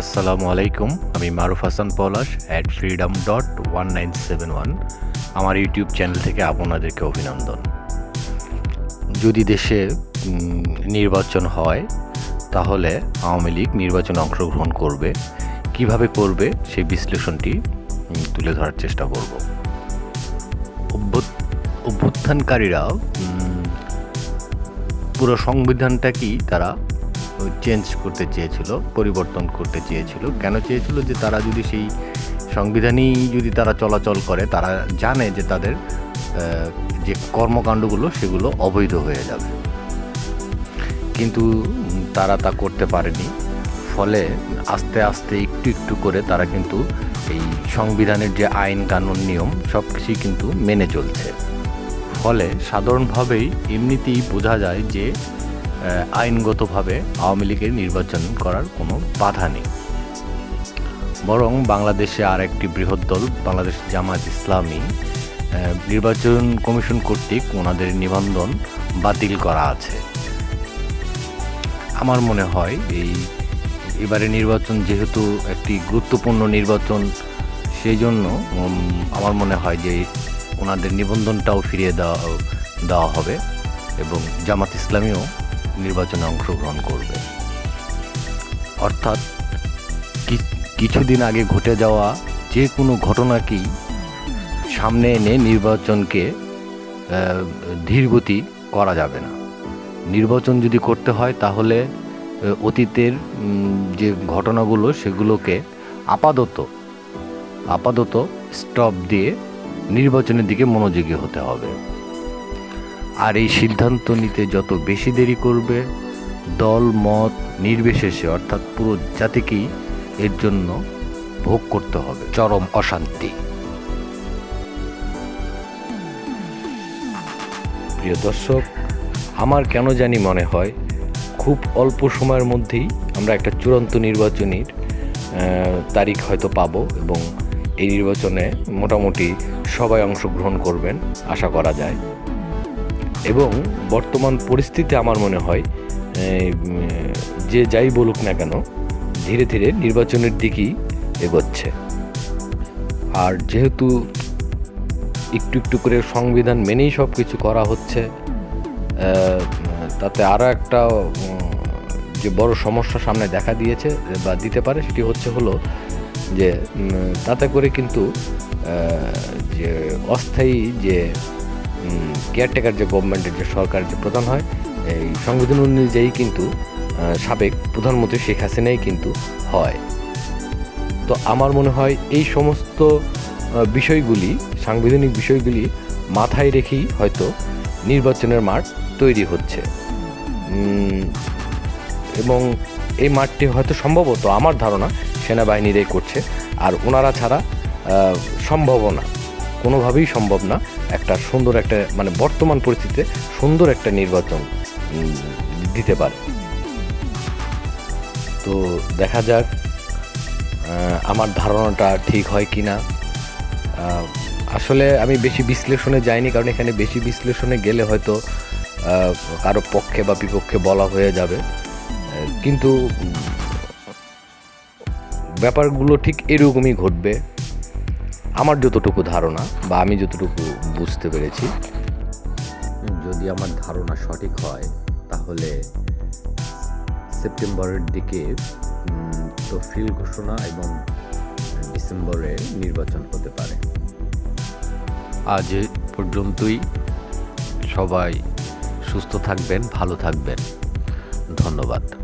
আসসালামু আলাইকুম, আমি Maruf Hasan Palash at freedom dot one nine seven one আমার ইউটিউব চ্যানেল থেকে আপনাদেরকে অভিনন্দন। যদি দেশে নির্বাচন হয়, তাহলে আওয়ামী লীগ নির্বাচনে অংশগ্রহণ করবে। কীভাবে করবে, সেই বিশ্লেষণটি তুলে ধরার চেষ্টা করব। অভ্যুত- অভ্যুত্থানকারীরা পুরো সংবিধানটাকেই তারা চেঞ্জ করতে চেয়েছিল, পরিবর্তন করতে চেয়েছিল। কেন চেয়েছিল যে তারা যদি সেই সংবিধানই যদি তারা চলাচল করে, তারা জানে যে তাদের যে কর্মকাণ্ডগুলো, সেগুলো অবৈধ হয়ে যাবে। কিন্তু তারা তা করতে পারেনি। ফলে আস্তে আস্তে একটু একটু করে তারা কিন্তু এই সংবিধানের যে আইন কানুন নিয়ম, সব কিছুই কিন্তু মেনে চলছে। ফলে সাধারণভাবেই এমনিতেই বোঝা যায় যে আইনগতভাবে আওয়ামী লীগের নির্বাচন করার কোনো বাধা নেই। বরং বাংলাদেশে আর একটি বৃহৎ দল, বাংলাদেশ জামায়াত ইসলামী নির্বাচন কমিশন কর্তৃক ওনাদের নিবন্ধন বাতিল করা আছে। আমার মনে হয় এই এবারে নির্বাচন যেহেতু একটি গুরুত্বপূর্ণ নির্বাচন সেই জন্য আমার মনে হয় যে ওনাদের নিবন্ধনটাও ফিরিয়ে দেওয়া দেওয়া হবে এবং জামাত ইসলামীও নির্বাচনে অংশগ্রহণ করবে। অর্থাৎ কিছুদিন আগে ঘটে যাওয়া যে কোনো ঘটনাকেই সামনে এনে নির্বাচনকে ধীরগতি করা যাবে না। নির্বাচন যদি করতে হয় তাহলে অতীতের যে ঘটনাগুলো সেগুলোকে আপাতত আপাতত স্টপ দিয়ে নির্বাচনের দিকে মনোযোগী হতে হবে। আর এই সিদ্ধান্ত নিতে যত বেশি দেরি করবে, দল, মত নির্বিশেষে, অর্থাৎ পুরো জাতিকেই এর জন্য ভোগ করতে হবে। চরম অশান্তি। প্রিয় দর্শক, আমার কেন জানি মনে হয়, খুব অল্প সময়ের মধ্যেই আমরা একটা চূড়ান্ত নির্বাচনীর তারিখ হয়তো পাব এবং এই নির্বাচনে মোটামুটি সবাই অংশগ্রহণ করবেন, আশা করা যায়। এবং বর্তমান পরিস্থিতি আমার মনে হয় যে যাই বলুক না কেন, ধীরে ধীরে নির্বাচনের দিকেই এগোচ্ছে। আর যেহেতু একটু একটু করে সংবিধান মেনেই সব কিছু করা হচ্ছে তাতে আরও একটা যে বড় সমস্যা সামনে দেখা দিয়েছে বা দিতে পারে সেটি হচ্ছে হলো যে তাতে করে কিন্তু যে অস্থায়ী যে কেয়ারটেকার যে গভর্নমেন্টের যে সরকার যে প্রধান হয় এই সংবিধান অনুযায়ী কিন্তু সাবেক প্রধানমন্ত্রী শেখ হাসিনাই কিন্তু হয়। তো আমার মনে হয় এই সমস্ত বিষয়গুলি সাংবিধানিক বিষয়গুলি মাথায় রেখেই হয়তো নির্বাচনের মাঠ তৈরি হচ্ছে। এবং এই মাঠটি হয়তো সম্ভবত আমার ধারণা সেনাবাহিনীরাই করছে আর ওনারা ছাড়া আহ, সম্ভবও না। কোনোভাবেই সম্ভব না। একটা সুন্দর একটা মানে বর্তমান পরিস্থিতিতে সুন্দর একটা নির্বাচন দিতে পারে। তো দেখা যাক আমার ধারণাটা ঠিক হয় কি না। আসলে আমি বেশি বিশ্লেষণে যাইনি, কারণ এখানে বেশি বিশ্লেষণে গেলে হয়তো কারও পক্ষে বা বিপক্ষে বলা হয়ে যাবে। কিন্তু ব্যাপারগুলো ঠিক এরকমই ঘটবে। আমার যতটুকু ধারণা বা আমি যতটুকু বুঝতে পেরেছি যদি আমার ধারণা সঠিক হয় তাহলে সেপ্টেম্বরের দিকে তফসিল ঘোষণা এবং ডিসেম্বরে নির্বাচন হতে পারে। আজ পর্যন্তই। সবাই সুস্থ থাকবেন ভালো থাকবেন। ধন্যবাদ।